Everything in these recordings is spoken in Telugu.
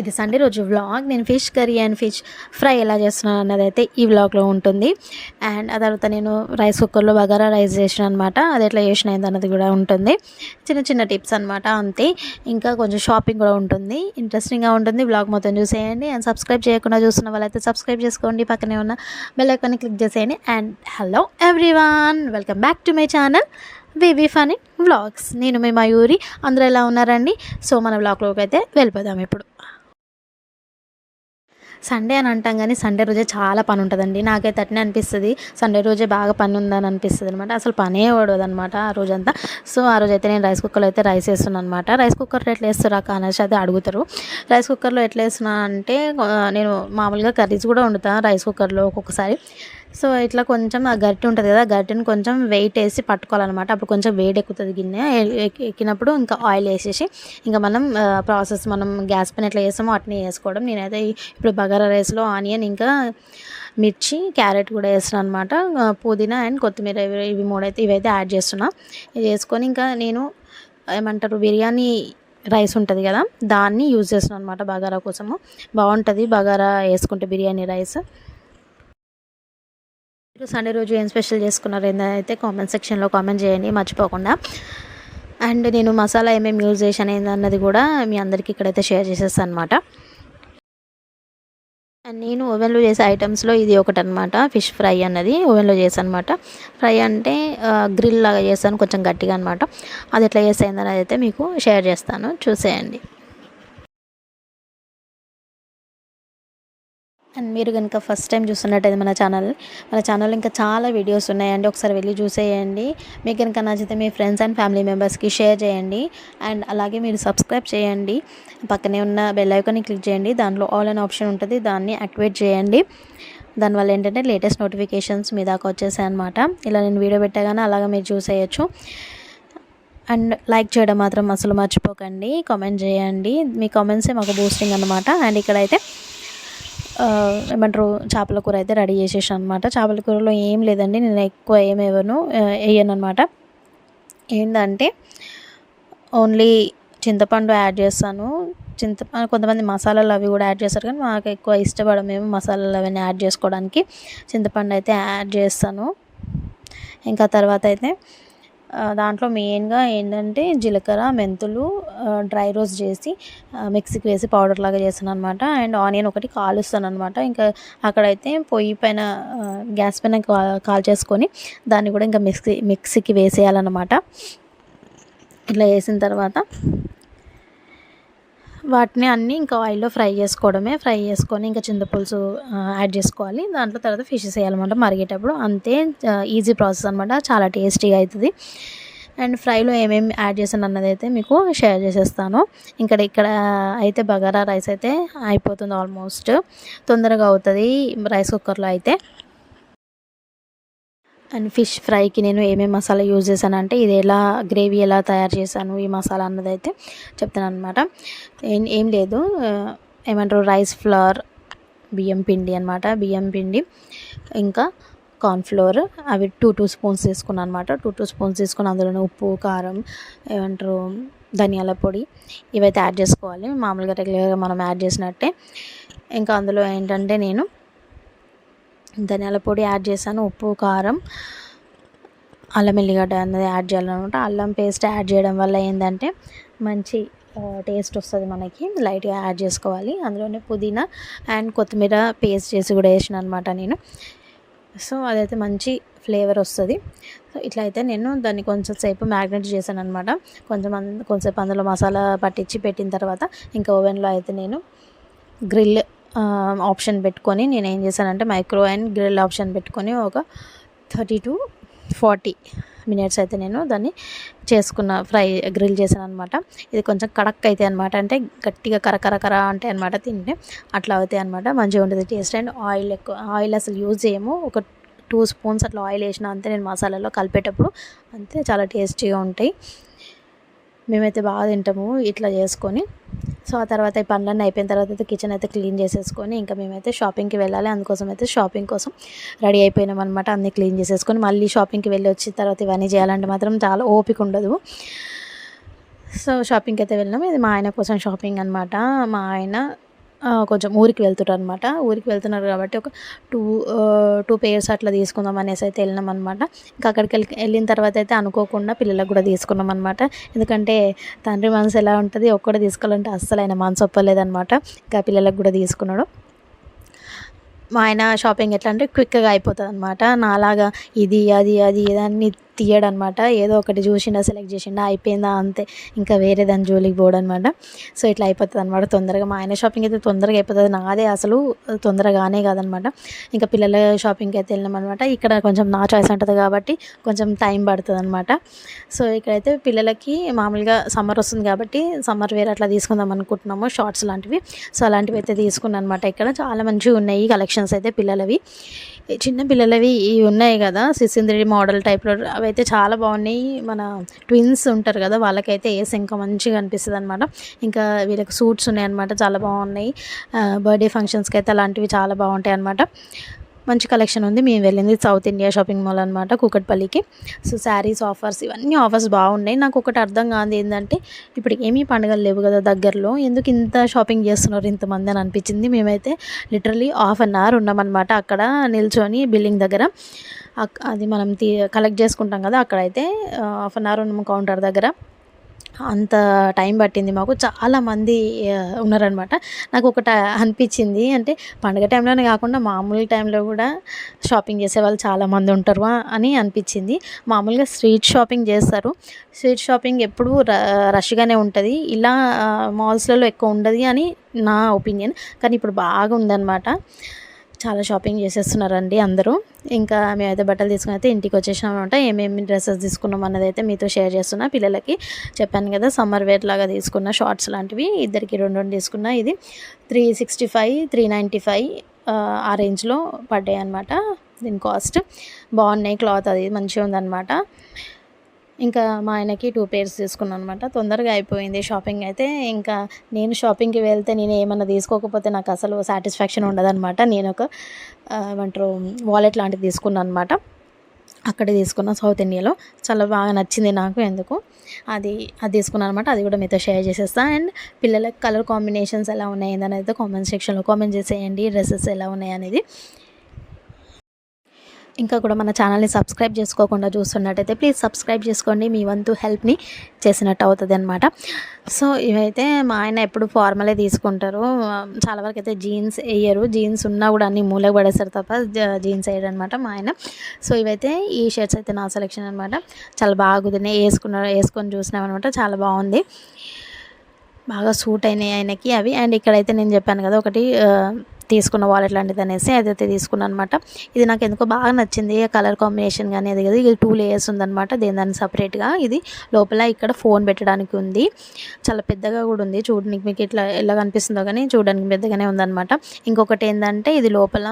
ఇది సండే రోజు వ్లాగ్ నేను fish curry and fish fry ఎలా చేస్తున్నాను అన్నది అయితే ఈ వ్లాగ్లో ఉంటుంది. అండ్ ఆ తర్వాత నేను రైస్ కుక్కర్లో బగారా రైస్ చేసిన అనమాట అది ఎట్లా చేసిన అన్నది కూడా ఉంటుంది. చిన్న చిన్న టిప్స్ అనమాట అంతే. ఇంకా కొంచెం షాపింగ్ కూడా ఉంటుంది. ఇంట్రెస్టింగ్గా ఉంటుంది వ్లాగ్ మొత్తం చూసేయండి. అండ్ సబ్స్క్రైబ్ చేయకుండా చూస్తున్న వాళ్ళైతే సబ్స్క్రైబ్ చేసుకోండి. పక్కనే ఉన్న బెల్ ఐకాన్ని క్లిక్ చేసేయండి. And hello everyone welcome back to my channel baby funny vlogs నేను మీ మయూరి. అందరూ ఎలా ఉన్నారండి? సో మన వ్లాగ్లోకి అయితే వెళ్ళిపోదాం ఇప్పుడు. సండే అని అంటాం కానీ సండే రోజే చాలా పని ఉంటుందండి. నాకైతే అట్నే అనిపిస్తుంది. సండే రోజే బాగా పని ఉందని అనిపిస్తుంది అనమాట అసలు పనే ఓడదు అనమాట ఆ రోజంతా. సో ఆ రోజు అయితే నేను రైస్ కుక్కర్లో అయితే రైస్ వేస్తున్నాను అనమాట రైస్ కుక్కర్లో ఎట్లా వేస్తారా అనేసి అయితే అడుగుతారు. రైస్ కుక్కర్లో ఎట్లా వేస్తున్నా అంటే నేను మామూలుగా కర్రీస్ కూడా వండుతాను రైస్ కుక్కర్లో ఒక్కొక్కసారి సో ఇట్లా కొంచెం ఆ గరిటె ఉంటుంది కదా ఆ గరిటెని కొంచెం వెయిట్ వేసి పట్టుకోవాలన్నమాట. అప్పుడు కొంచెం వేడి ఎక్కుతుంది గిన్నె ఎక్కినప్పుడు ఇంకా ఆయిల్ వేసేసి ఇంకా మనం ప్రాసెస్ మనం గ్యాస్ పైన ఎట్లా చేస్తామో అట్నే వేసుకోవడం. నేనైతే ఇప్పుడు బగారా రైస్లో ఆనియన్ ఇంకా మిర్చి క్యారెట్ కూడా వేస్తున్నాను అనమాట పుదీనా అండ్ కొత్తిమీర ఇవి మూడైతే ఇవైతే యాడ్ చేస్తున్నా. ఇది వేసుకొని ఇంకా నేను ఏమంటారు బిర్యానీ రైస్ ఉంటుంది కదా దాన్ని యూజ్ చేస్తున్నాను అనమాట బగారా కోసము. బాగుంటుంది బగారా వేసుకుంటే బిర్యానీ రైస్. సండే రోజు ఏం స్పెషల్ చేసుకున్నారు ఏందైతే కామెంట్ సెక్షన్లో కామెంట్ చేయండి మర్చిపోకుండా. అండ్ నేను మసాలా ఏమేమి యూజ్ చేశాను ఏందన్నది కూడా మీ అందరికీ ఇక్కడైతే షేర్ చేసేస్తాను అనమాట అండ్ నేను ఓవెన్లో చేసే ఐటమ్స్లో ఇది ఒకటి అనమాట ఫిష్ ఫ్రై అన్నది ఓవెన్లో చేశాను అనమాట ఫ్రై అంటే గ్రిల్ లాగా చేస్తాను కొంచెం గట్టిగా అనమాట అది ఎట్లా చేసేందని అయితే మీకు షేర్ చేస్తాను చూసేయండి. అండ్ మీరు కనుక ఫస్ట్ టైం చూస్తున్నట్టయితే మన ఛానల్ మన ఛానల్ ఇంకా చాలా వీడియోస్ ఉన్నాయండి. ఒకసారి వెళ్ళి చూసేయండి. మీకు కనుక నచ్చితే మీ ఫ్రెండ్స్ అండ్ ఫ్యామిలీ మెంబర్స్కి షేర్ చేయండి. అండ్ అలాగే మీరు సబ్స్క్రైబ్ చేయండి. పక్కనే ఉన్న బెల్ ఐకాన్ని క్లిక్ చేయండి. దాంట్లో ఆల్ అన్ ఆప్షన్ ఉంటుంది. దాన్ని యాక్టివేట్ చేయండి. దానివల్ల ఏంటంటే లేటెస్ట్ నోటిఫికేషన్స్ మీ దాకా వచ్చేసాయి అనమాట ఇలా నేను వీడియో పెట్టగానే అలాగే మీరు చూసేయచ్చు. అండ్ లైక్ చేయడం మాత్రం అసలు మర్చిపోకండి. కామెంట్ చేయండి. మీ కామెంట్సే మాకు బూస్టింగ్ అనమాట అండ్ ఇక్కడైతే ఏమంటారు చేపల కూర అయితే రెడీ చేసేసాను అనమాట చేపల కూరలో ఏం లేదండి నేను ఎక్కువ ఏం వేయను అనమాట ఏంటంటే ఓన్లీ చింతపండు యాడ్ చేస్తాను. చింతపండు కొంతమంది మసాలాలు అవి కూడా యాడ్ చేస్తారు కానీ మాకు ఎక్కువ ఇష్టపడమేమో మసాలాలు అవన్నీ యాడ్ చేసుకోవడానికి. చింతపండు అయితే యాడ్ చేస్తాను. ఇంకా తర్వాత అయితే దాంట్లో మెయిన్గా ఏంటంటే జీలకర్ర మెంతులు డ్రై రోస్ట్ చేసి మిక్సీకి వేసి పౌడర్ లాగా చేస్తాను అనమాట అండ్ ఆనియన్ ఒకటి కాలుస్తాను అనమాట ఇంకా అక్కడైతే పొయ్యి పైన గ్యాస్ పైన కాల్ చేసుకొని దాన్ని కూడా ఇంకా మిక్సీ మిక్సీకి వేసేయాలన్నమాట. ఇట్లా వేసిన తర్వాత వాటిని అన్నీ ఇంకా ఆయిల్లో ఫ్రై చేసుకోవడమే. ఫ్రై చేసుకొని ఇంకా చింతపులుసు యాడ్ చేసుకోవాలి. దాంట్లో తర్వాత ఫిషెస్ వేయాలన్నమాట మరిగేటప్పుడు. అంతే ఈజీ ప్రాసెస్ అనమాట చాలా టేస్టీగా అవుతుంది అండ్ ఫ్రైలో ఏమేమి యాడ్ చేశాను అన్నది అయితే మీకు షేర్ చేసేస్తాను. ఇక్కడ ఇక్కడ అయితే బగారా రైస్ అయితే అయిపోతుంది ఆల్మోస్ట్ తొందరగా అవుతుంది రైస్ కుక్కర్లో అయితే. అండ్ ఫిష్ ఫ్రైకి నేను ఏమేమి మసాలా యూజ్ చేశానంటే ఇది ఎలా గ్రేవీ ఎలా తయారు చేశాను ఈ మసాలా అన్నది అయితే చెప్తాను అనమాట ఏం ఏం లేదు. ఏమంటారు? రైస్ ఫ్లవర్ బియ్యం పిండి అనమాట బియ్యం పిండి ఇంకా కార్న్ఫ్లోర్ అవి టూ టూ స్పూన్స్ తీసుకున్నాను అనమాట టూ టూ స్పూన్స్ తీసుకుని అందులోనే ఉప్పు కారం ఏమంటారు? ధనియాల పొడి ఇవైతే యాడ్ చేసుకోవాలి. మామూలుగా రెగ్యులర్గా మనం యాడ్ చేసినట్టే. ఇంకా అందులో ఏంటంటే నేను ధనియాల పొడి యాడ్ చేశాను ఉప్పు కారం అల్లం ఎల్లిగడ్డ అనేది యాడ్ చేయాలన్నమాట. అల్లం పేస్ట్ యాడ్ చేయడం వల్ల ఏంటంటే మంచి టేస్ట్ వస్తుంది మనకి లైట్గా యాడ్ చేసుకోవాలి. అందులోనే పుదీనా అండ్ కొత్తిమీర పేస్ట్ చేసి కూడా వేసిన అనమాట నేను. సో అదైతే మంచి ఫ్లేవర్ వస్తుంది. సో ఇట్లా అయితే నేను దాన్ని కొంచెం సేపు మ్యాగ్నెట్ చేశాను అనమాట కొంచెం కొంచెంసేపు అందులో మసాలా పట్టించి పెట్టిన తర్వాత ఇంకా ఓవెన్లో అయితే నేను గ్రిల్ ఆప్షన్ పెట్టుకొని నేను ఏం చేశానంటే మైక్రో అండ్ గ్రిల్ ఆప్షన్ పెట్టుకొని ఒక థర్టీ టు ఫార్టీ మినిట్స్ అయితే నేను దాన్ని చేసుకున్న ఫ్రై గ్రిల్ చేశాను అనమాట ఇది కొంచెం కడక్ అయితే అనమాట అంటే గట్టిగా కరకరకర అంటే అనమాట తింటే అట్లా అవుతాయి అనమాట మంచిగా ఉంటుంది టేస్ట్. అండ్ ఆయిల్ ఎక్కువ ఆయిల్ అసలు యూజ్ చేయము. ఒక టూ స్పూన్స్ అట్లా ఆయిల్ వేసిన అంతే. నేను మసాలాలో కలిపేటప్పుడు అంతే చాలా టేస్టీగా ఉంటాయి. మేమైతే బాగా తింటాము ఇట్లా చేసుకొని. సో ఆ తర్వాత ఈ పనులన్నీ అయిపోయిన తర్వాత అయితే కిచెన్ అయితే క్లీన్ చేసేసుకొని ఇంకా మేమైతే షాపింగ్కి వెళ్ళాలి. అందుకోసం అయితే షాపింగ్ కోసం రెడీ అయిపోయినాం అనమాట అన్నీ క్లీన్ చేసేసుకొని మళ్ళీ షాపింగ్కి వెళ్ళి వచ్చిన తర్వాత ఇవన్నీ చేయాలంటే మాత్రం చాలా ఓపిక ఉండదు. సో షాపింగ్కి అయితే వెళ్ళినాం. ఇది మా ఆయన కోసం షాపింగ్ అనమాట మా ఆయన కొంచెం ఊరికి వెళ్తున్నారు అనమాట ఊరికి వెళ్తున్నారు కాబట్టి ఒక టూ టూ పేర్స్ అట్లా తీసుకుందాం అనేసి అయితే వెళ్ళినాం అనమాట ఇంకా అక్కడికి వెళ్ళి వెళ్ళిన తర్వాత అయితే అనుకోకుండా పిల్లలకు కూడా తీసుకున్నాం అనమాట ఎందుకంటే తండ్రి మనసు ఎలా ఉంటుంది ఒక్కడే తీసుకోవాలంటే అస్సలు ఆయన మనసు ఒప్పలేదనమాట. ఇంకా పిల్లలకు కూడా తీసుకున్నాడు. మా ఆయన షాపింగ్ ఎట్లా అంటే క్విక్గా అయిపోతుంది అనమాట నాలాగా ఇది అది అది ఇదన్నీ తీయడనమాట. ఏదో ఒకటి చూసిండా సెలెక్ట్ చేసిండా అయిపోయిందా అంతే. ఇంకా వేరే దాని జోలికి పోవడం అనమాట సో ఇట్లా అయిపోతుంది అనమాట తొందరగా. మా ఆయన షాపింగ్ అయితే తొందరగా అయిపోతుంది. నాదే అసలు తొందరగానే కాదనమాట. ఇంకా పిల్లల షాపింగ్కి అయితే వెళ్ళినాం అనమాట ఇక్కడ కొంచెం నా చాయిస్ ఉంటుంది కాబట్టి కొంచెం టైం పడుతుంది అనమాట సో ఇక్కడైతే పిల్లలకి మామూలుగా సమ్మర్ వస్తుంది కాబట్టి సమ్మర్ వేర్ అట్లా తీసుకుందాం అనుకుంటున్నాము. షార్ట్స్ లాంటివి. సో అలాంటివి అయితే తీసుకున్నాను అనమాట ఇక్కడ. చాలా మంచిగా ఉన్నాయి కలెక్షన్స్ అయితే పిల్లలవి. చిన్న పిల్లలవి ఇవి ఉన్నాయి కదా. సిసింద్రి మోడల్ టైప్లో అవి అయితే చాలా బాగున్నాయి. మన ట్విన్స్ ఉంటారు కదా వాళ్ళకైతే వేసి ఇంకా మంచిగా అనిపిస్తుంది అనమాట ఇంకా వీళ్ళకి సూట్స్ ఉన్నాయన్నమాట చాలా బాగున్నాయి. బర్త్డే ఫంక్షన్స్కి అయితే అలాంటివి చాలా బాగుంటాయి అనమాట మంచి కలెక్షన్ ఉంది. మేము వెళ్ళింది సౌత్ ఇండియా షాపింగ్ మాల్ అనమాట కూకట్పల్లికి. సో శారీస్ ఆఫర్స్ ఇవన్నీ ఆఫర్స్ బాగున్నాయి. నాకు ఒకటి అర్థం కాదు ఏంటంటే ఇప్పుడు ఏమీ పండుగలు లేవు కదా దగ్గరలో ఎందుకు ఇంత షాపింగ్ చేస్తున్నారు ఇంతమంది అని అనిపించింది. మేమైతే లిటరలీ హాఫ్ అన్ అవర్ ఉన్నామన్నమాట అక్కడ నిల్చొని బిల్డింగ్ దగ్గర. అక్- అది మనం తీ కలెక్ట్ చేసుకుంటాం కదా అక్కడైతే హాఫ్ అన్ అవర్ ఉన్నాము కౌంటర్ దగ్గర. అంత టైం పట్టింది మాకు. చాలా మంది ఉన్నారనమాట. నాకు ఒకటి అనిపించింది అంటే పండగ టైంలోనే కాకుండా మామూలు టైంలో కూడా షాపింగ్ చేసే వాళ్ళు చాలా మంది ఉంటారు అని అనిపించింది. మామూలుగా స్ట్రీట్ షాపింగ్ చేస్తారు. స్ట్రీట్ షాపింగ్ ఎప్పుడు రష్గానే ఉంటుంది. ఇలా మాల్స్లలో ఎక్కువ ఉండదు అని నా ఒపీనియన్. కానీ ఇప్పుడు బాగా ఉందన్నమాట చాలా షాపింగ్ చేసేస్తున్నారండి అందరూ. ఇంకా మేమైతే బట్టలు తీసుకుని అయితే ఇంటికి వచ్చేసాం అనమాట ఏమేమి డ్రెస్సెస్ తీసుకున్నాం అన్నది అయితే మీతో షేర్ చేస్తున్నా. పిల్లలకి చెప్పాను కదా సమ్మర్ వేర్ లాగా తీసుకున్న షార్ట్స్ లాంటివి. ఇద్దరికి రెండు రెండు తీసుకున్నా ఇది. Three sixty five three ninety five ఆ రేంజ్లో పడ్డాయి అనమాట దీని కాస్ట్ బాగున్నాయి క్లాత్ అది మంచిగా ఉందన్నమాట. ఇంకా మా ఆయనకి టూ పేర్స్ తీసుకున్నాను అనమాట తొందరగా అయిపోయింది షాపింగ్ అయితే. ఇంకా నేను షాపింగ్కి వెళ్తే నేను ఏమన్నా తీసుకోకపోతే నాకు అసలు సాటిస్ఫాక్షన్ ఉండదన్నమాట. నేను ఒక ఏమంటారు వాలెట్ లాంటిది తీసుకున్నాను అనమాట అక్కడే తీసుకున్న సౌత్ ఇండియాలో చాలా బాగా నచ్చింది నాకు ఎందుకు? అది అది తీసుకున్నాను అనమాట అది కూడా మీతో షేర్ చేసేస్తాను అండ్ పిల్లలకి కలర్ కాంబినేషన్స్ ఎలా ఉన్నాయి అనేది కామెంట్ సెక్షన్లో కామెంట్ చేసేయండి. డ్రెస్సెస్ ఎలా ఉన్నాయి అనేది. ఇంకా కూడా మన ఛానల్ని సబ్స్క్రైబ్ చేసుకోకుండా చూస్తున్నట్టయితే ప్లీజ్ సబ్స్క్రైబ్ చేసుకోండి. మీ వంతు హెల్ప్ని చేసినట్టు అవుతుంది అనమాట సో ఇవైతే మా ఆయన ఎప్పుడు ఫార్మలే తీసుకుంటారు. చాలా వరకు అయితే జీన్స్ వేయరు. జీన్స్ ఉన్నా కూడా అన్ని మూలకు పడేస్తారు తప్ప జీన్స్ వేయడం అనమాట మా ఆయన. సో ఇవైతే ఈ షర్ట్స్ అయితే నా సెలెక్షన్ అనమాట చాలా బాగుతున్నాయి వేసుకున్న వేసుకున్నారు వేసుకొని చూసినాం అనమాట చాలా బాగుంది. బాగా సూట్ అయినాయి ఆయనకి అవి. అండ్ ఇక్కడైతే నేను చెప్పాను కదా ఒకటి తీసుకున్న వాలెట్ లాంటిది అనేసి అదైతే తీసుకున్నాను అనమాట ఇది నాకు ఎందుకో బాగా నచ్చింది కలర్ కాంబినేషన్ కానీ అది కదా. ఇది టూ లేయర్స్ ఉందన్నమాట. దేని దాన్ని సపరేట్గా ఇది లోపల ఇక్కడ ఫోన్ పెట్టడానికి ఉంది. చాలా పెద్దగా కూడా ఉంది. చూడడానికి మీకు ఇట్లా ఎలా కనిపిస్తుందో కానీ చూడడానికి పెద్దగానే ఉందన్నమాట. ఇంకొకటి ఏంటంటే ఇది లోపల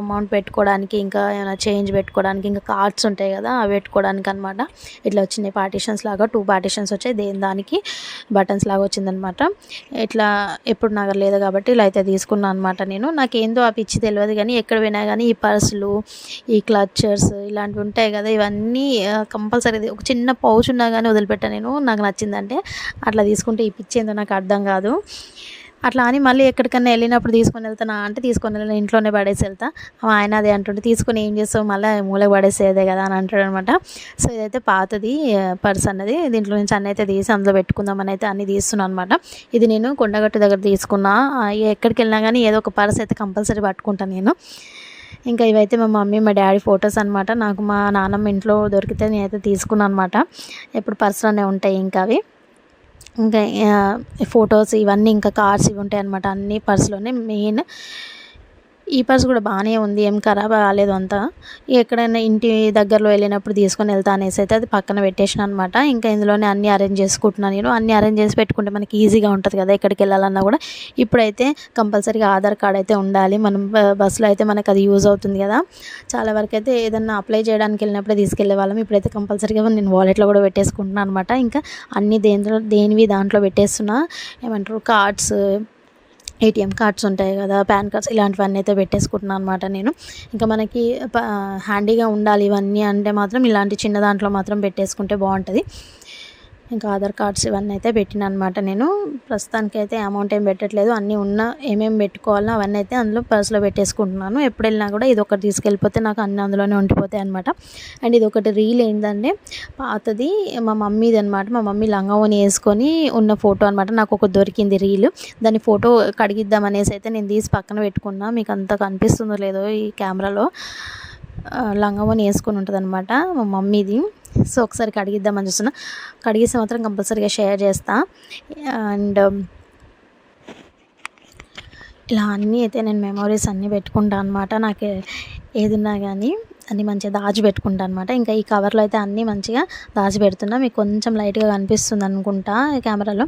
అమౌంట్ పెట్టుకోవడానికి ఇంకా ఏమైనా చేంజ్ పెట్టుకోవడానికి ఇంకా కార్డ్స్ ఉంటాయి కదా అవి పెట్టుకోవడానికి అనమాట ఇట్లా వచ్చినాయి పార్టీషన్స్ లాగా టూ పార్టీషన్స్ వచ్చాయి. దేని దానికి? బటన్స్ లాగా వచ్చిందనమాట ఇట్లా ఎప్పుడు నాకు లేదు కాబట్టి ఇలా అయితే తీసుకున్నాను అనమాట నేను. నాకేందో ఆ పిచ్చి తెలియదు కానీ ఎక్కడ పోయినా కానీ ఈ పర్సులు ఈ క్లచర్స్ ఇలాంటివి ఉంటాయి కదా ఇవన్నీ కంపల్సరీ ఒక చిన్న పౌచ్ ఉన్నా కానీ వదిలిపెట్టాను నేను. నాకు నచ్చిందంటే అట్లా తీసుకుంటే ఈ పిచ్చి ఏందో నాకు అర్థం కాదు. అట్లా అని మళ్ళీ ఎక్కడికన్నా వెళ్ళినప్పుడు తీసుకొని వెళ్తానా అంటే తీసుకొని వెళ్ళిన ఇంట్లోనే పడేసి వెళ్తా. మా ఆయన అదే అంటుంటే తీసుకొని ఏం చేస్తావు? మళ్ళీ మూలకు పడేసేదే కదా అని అంటాడు అనమాట. సో ఇదైతే పాతది పర్స్ అన్నది. దీంట్లో నుంచి అన్నీ అయితే తీసి అందులో పెట్టుకుందామని అయితే అన్ని తీస్తున్నాను అనమాట. ఇది నేను కొండగట్టు దగ్గర తీసుకున్నా. ఎక్కడికి వెళ్ళినా కానీ ఏదో ఒక పర్స్ అయితే కంపల్సరీ పట్టుకుంటాను నేను. ఇంకా ఇవైతే మా మమ్మీ మా డాడీ ఫొటోస్ అనమాట. నాకు మా నాన్నమ్మ ఇంట్లో దొరికితే నేనైతే తీసుకున్నాను అనమాట. ఎప్పుడు పర్సులోనే ఉంటాయి ఇంకా అవి. ఇంకా ఫొటోస్ ఇవన్నీ ఇంకా కార్డ్స్ ఇవి ఉంటాయి అనమాట అన్ని పర్స్లోనే మెయిన్ ఈ పర్స్ కూడా బాగానే ఉంది. ఏం ఖరాబ్ కాలేదు అంతా. ఎక్కడైనా ఇంటి దగ్గరలో వెళ్ళినప్పుడు తీసుకొని వెళ్తా అనేసి అయితే అది పక్కన పెట్టేసిన అనమాట ఇంకా ఇందులోనే అన్ని అరేంజ్ చేసుకుంటున్నాను నేను. అన్ని అరేంజ్ చేసి పెట్టుకుంటే మనకి ఈజీగా ఉంటుంది కదా ఎక్కడికి వెళ్ళాలన్నా కూడా. ఇప్పుడైతే కంపల్సరీగా ఆధార్ కార్డ్ అయితే ఉండాలి. మనం బస్సులో అయితే మనకు అది యూజ్ అవుతుంది కదా. చాలా వరకు అయితే ఏదన్నా అప్లై చేయడానికి వెళ్ళినప్పుడే తీసుకెళ్ళే వాళ్ళం. ఇప్పుడైతే కంపల్సరీగా నేను వాలెట్లో కూడా పెట్టేసుకుంటున్నాను అనమాట ఇంకా అన్ని దేంట్లో దేనివి దాంట్లో పెట్టేస్తున్నా. ఏమంటారు? కార్డ్స్ ఏటీఎం కార్డ్స్ ఉంటాయి కదా పాన్ కార్డ్స్ ఇలాంటివన్నీ అయితే పెట్టేసుకుంటున్నాను అనమాట నేను. ఇంకా మనకి హ్యాండీగా ఉండాలి ఇవన్నీ అంటే మాత్రం ఇలాంటి చిన్న దాంట్లో మాత్రం పెట్టేసుకుంటే బాగుంటుంది. ఇంకా ఆధార్ కార్డ్స్ ఇవన్నీ అయితే పెట్టిన అనమాట నేను. ప్రస్తుతానికి అయితే అమౌంట్ ఏం పెట్టట్లేదు. అన్నీ ఉన్న ఏమేమి పెట్టుకోవాలో అవన్నీ అయితే అందులో పర్స్లో పెట్టేసుకుంటున్నాను. ఎప్పుడు వెళ్ళినా కూడా ఇది ఒకటి తీసుకెళ్ళిపోతే నాకు అన్నీ అందులోనే ఉండిపోతాయి అనమాట అండ్ ఇది ఒకటి రీల్ ఏంటంటే పాతది మా మమ్మీది అనమాట మా మమ్మీ లంగావోని వేసుకొని ఉన్న ఫోటో అనమాట నాకు ఒక దొరికింది రీల్ దాని ఫోటో కడిగిద్దాం అనేసి అయితే నేను తీసి పక్కన పెట్టుకున్నా. మీకు అంత కనిపిస్తుందో లేదో ఈ కెమెరాలో లంగావోని వేసుకొని ఉంటుంది అనమాట మా మమ్మీది. సో ఒకసారి కడిగిద్దామని చూస్తున్నా. కడిగేసి మాత్రం కంపల్సరీగా షేర్ చేస్తా. అండ్ um, ఇలా అన్నీ అయితే నేను మెమొరీస్ అన్నీ పెట్టుకుంటాను అనమాట నాకు ఏదున్నా కానీ అన్నీ మంచిగా దాచి పెట్టుకుంటాను అనమాట ఇంకా ఈ కవర్లో అయితే అన్నీ మంచిగా దాచి పెడుతున్నా. మీకు కొంచెం లైట్గా కనిపిస్తుంది అనుకుంటా కెమెరాలో.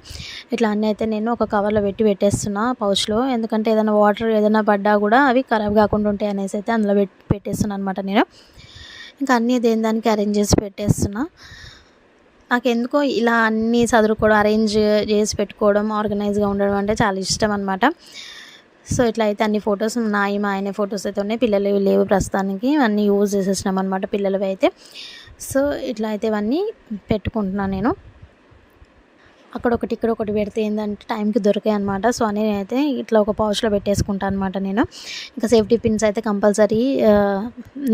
ఇట్లా అన్నీ అయితే నేను ఒక కవర్లో పెట్టి పెట్టేస్తున్నా పౌచ్లో. ఎందుకంటే ఏదైనా వాటర్ ఏదైనా పడ్డా కూడా అవి ఖరాబ్ కాకుండా ఉంటాయి అనేసి అయితే అందులో పెట్టి పెట్టేస్తున్నాను అనమాట నేను. ఇంకా అన్నీ దేని దానికి అరేంజ్ చేసి పెట్టేస్తున్నా. నాకు ఎందుకో ఇలా అన్నీ చదువుకోవడం అరేంజ్ చేసి పెట్టుకోవడం ఆర్గనైజ్గా ఉండడం అంటే చాలా ఇష్టం అనమాట సో ఇట్లా అయితే అన్ని ఫొటోస్ నాయి మా ఆయన ఫొటోస్ అయితే ఉన్నాయి. పిల్లలు లేవు ప్రస్తుతానికి. అన్నీ యూజ్ చేసేసినాం అనమాట పిల్లలవి అయితే. సో ఇట్లా అయితే ఇవన్నీ పెట్టుకుంటున్నాను నేను. అక్కడ ఒకటి ఇక్కడ ఒకటి పెడితే ఏంటంటే టైంకి దొరికాయి అనమాట సో నేనైతే ఇట్లా ఒక పౌచ్లో పెట్టేసుకుంటాను అనమాట నేను. ఇంకా సేఫ్టీ పిన్స్ అయితే కంపల్సరీ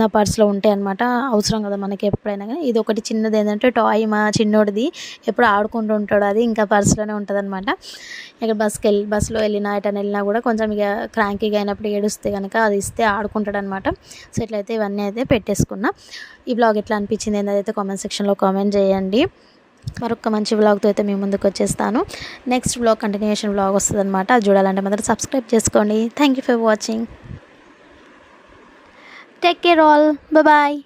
నా పర్స్లో ఉంటాయి అనమాట అవసరం కదా మనకి ఎప్పుడైనా కానీ. ఇది ఒకటి చిన్నది ఏంటంటే టాయ్ మా చిన్నోడిది. ఎప్పుడు ఆడుకుంటూ ఉంటాడు అది ఇంకా పర్స్లోనే ఉంటుంది అనమాట ఇక్కడ బస్కి వెళ్ళి బస్సులో వెళ్ళినా ఎటైనా వెళ్ళినా కూడా కొంచెం ఇక క్రాంకీగా అయినప్పుడు ఏడుస్తే కనుక అది ఇస్తే ఆడుకుంటాడు అనమాట సో ఇట్లయితే ఇవన్నీ అయితే పెట్టేసుకున్నా. ఈ బ్లాగ్ ఎట్లా అనిపించింది ఏంటైతే కామెంట్ సెక్షన్లో కామెంట్ చేయండి. మరొక మంచి వ్లాగ్తో అయితే మేము ముందుకు వచ్చేస్తాను. నెక్స్ట్ వ్లాగ్ కంటిన్యూషన్ వ్లాగ్ వస్తుంది అనమాట అది చూడాలంటే మాత్రం సబ్స్క్రైబ్ చేసుకోండి. Thank you for watching take care all bye